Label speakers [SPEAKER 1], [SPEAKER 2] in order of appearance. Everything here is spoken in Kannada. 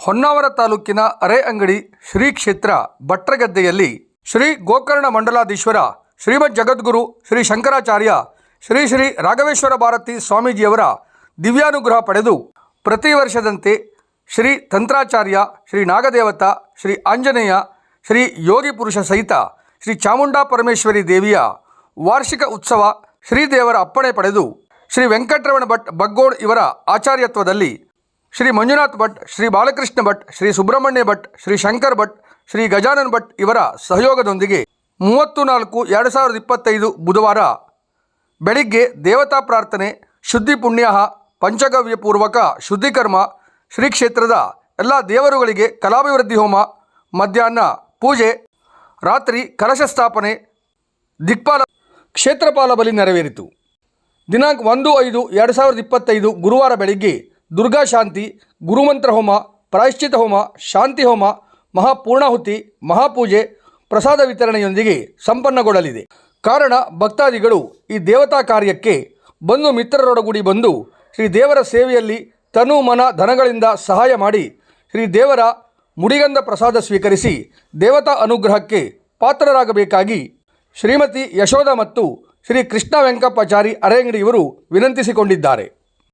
[SPEAKER 1] ಹೊನ್ನಾವರ ತಾಲೂಕಿನ ಅರೆ ಅಂಗಡಿ ಶ್ರೀ ಕ್ಷೇತ್ರ ಭಟ್ರಗದ್ದೆಯಲ್ಲಿ ಶ್ರೀ ಗೋಕರ್ಣ ಮಂಡಲಾಧೀಶ್ವರ, ಶ್ರೀಮದ್ ಜಗದ್ಗುರು ಶ್ರೀ ಶಂಕರಾಚಾರ್ಯ, ಶ್ರೀ ಶ್ರೀ ರಾಘವೇಶ್ವರ ಭಾರತಿ ಸ್ವಾಮೀಜಿಯವರ ದಿವ್ಯಾನುಗ್ರಹ ಪಡೆದು ಪ್ರತಿ ವರ್ಷದಂತೆ ಶ್ರೀ ತಂತ್ರಾಚಾರ್ಯ ಶ್ರೀ ನಾಗದೇವತ, ಶ್ರೀ ಆಂಜನೇಯ, ಶ್ರೀ ಯೋಗಿ ಪುರುಷ ಸಹಿತ ಶ್ರೀ ಚಾಮುಂಡಾ ಪರಮೇಶ್ವರಿ ದೇವಿಯ ವಾರ್ಷಿಕ ಉತ್ಸವ ಶ್ರೀದೇವರ ಅಪ್ಪಣೆ ಪಡೆದು ಶ್ರೀ ವೆಂಕಟರಮಣ ಭಟ್ ಬಗ್ಗೋಡ್ ಇವರ ಆಚಾರ್ಯತ್ವದಲ್ಲಿ ಶ್ರೀ ಮಂಜುನಾಥ್ ಭಟ್, ಶ್ರೀ ಬಾಲಕೃಷ್ಣ ಭಟ್, ಶ್ರೀ ಸುಬ್ರಹ್ಮಣ್ಯ ಭಟ್, ಶ್ರೀ ಶಂಕರ್ ಭಟ್, ಶ್ರೀ ಗಜಾನನ್ ಭಟ್ ಇವರ ಸಹಯೋಗದೊಂದಿಗೆ ಮೂವತ್ತು ನಾಲ್ಕು ಎರಡು ಸಾವಿರದ ಇಪ್ಪತ್ತೈದು ಬುಧವಾರ ಬೆಳಿಗ್ಗೆ ದೇವತಾ ಪ್ರಾರ್ಥನೆ, ಶುದ್ಧಿ ಪುಣ್ಯ ಪಂಚಗವ್ಯ ಪೂರ್ವಕ ಶುದ್ಧಿಕರ್ಮ, ಶ್ರೀ ಕ್ಷೇತ್ರದ ಎಲ್ಲ ದೇವರುಗಳಿಗೆ ಕಲಾಭಿವೃದ್ಧಿ ಹೋಮ, ಮಧ್ಯಾಹ್ನ ಪೂಜೆ, ರಾತ್ರಿ ಕಲಶ ಸ್ಥಾಪನೆ, ದಿಕ್ಪಾಲ ಕ್ಷೇತ್ರಪಾಲ ಬಲಿ ನೆರವೇರಿತು. ದಿನಾಂಕ ಒಂದು ಐದು ಎರಡು ಸಾವಿರದ ಇಪ್ಪತ್ತೈದು ಗುರುವಾರ ಬೆಳಿಗ್ಗೆ ದುರ್ಗಾ ಶಾಂತಿ, ಗುರುಮಂತ್ರ ಹೋಮ, ಪ್ರಾಯಶ್ಚಿತ ಹೋಮ, ಶಾಂತಿ ಹೋಮ, ಮಹಾಪೂರ್ಣಾಹುತಿ, ಮಹಾಪೂಜೆ, ಪ್ರಸಾದ ವಿತರಣೆಯೊಂದಿಗೆ ಸಂಪನ್ನಗೊಳ್ಳಲಿದೆ. ಕಾರಣ, ಭಕ್ತಾದಿಗಳು ಈ ದೇವತಾ ಕಾರ್ಯಕ್ಕೆ ಬಂದು ಮಿತ್ರರೊಡಗೂಡಿ ಬಂದು ಶ್ರೀ ದೇವರ ಸೇವೆಯಲ್ಲಿ ತನು ಮನ ಧನಗಳಿಂದ ಸಹಾಯ ಮಾಡಿ ಶ್ರೀ ದೇವರ ಮುಡಿಗಂಧ ಪ್ರಸಾದ ಸ್ವೀಕರಿಸಿ ದೇವತಾ ಅನುಗ್ರಹಕ್ಕೆ ಪಾತ್ರರಾಗಬೇಕಾಗಿ ಶ್ರೀಮತಿ ಯಶೋಧ ಮತ್ತು ಶ್ರೀ ಕೃಷ್ಣ ವೆಂಕಪ್ಪಾಚಾರಿ ಅರೆಂಗಡಿ ಇವರು ವಿನಂತಿಸಿಕೊಂಡಿದ್ದಾರೆ.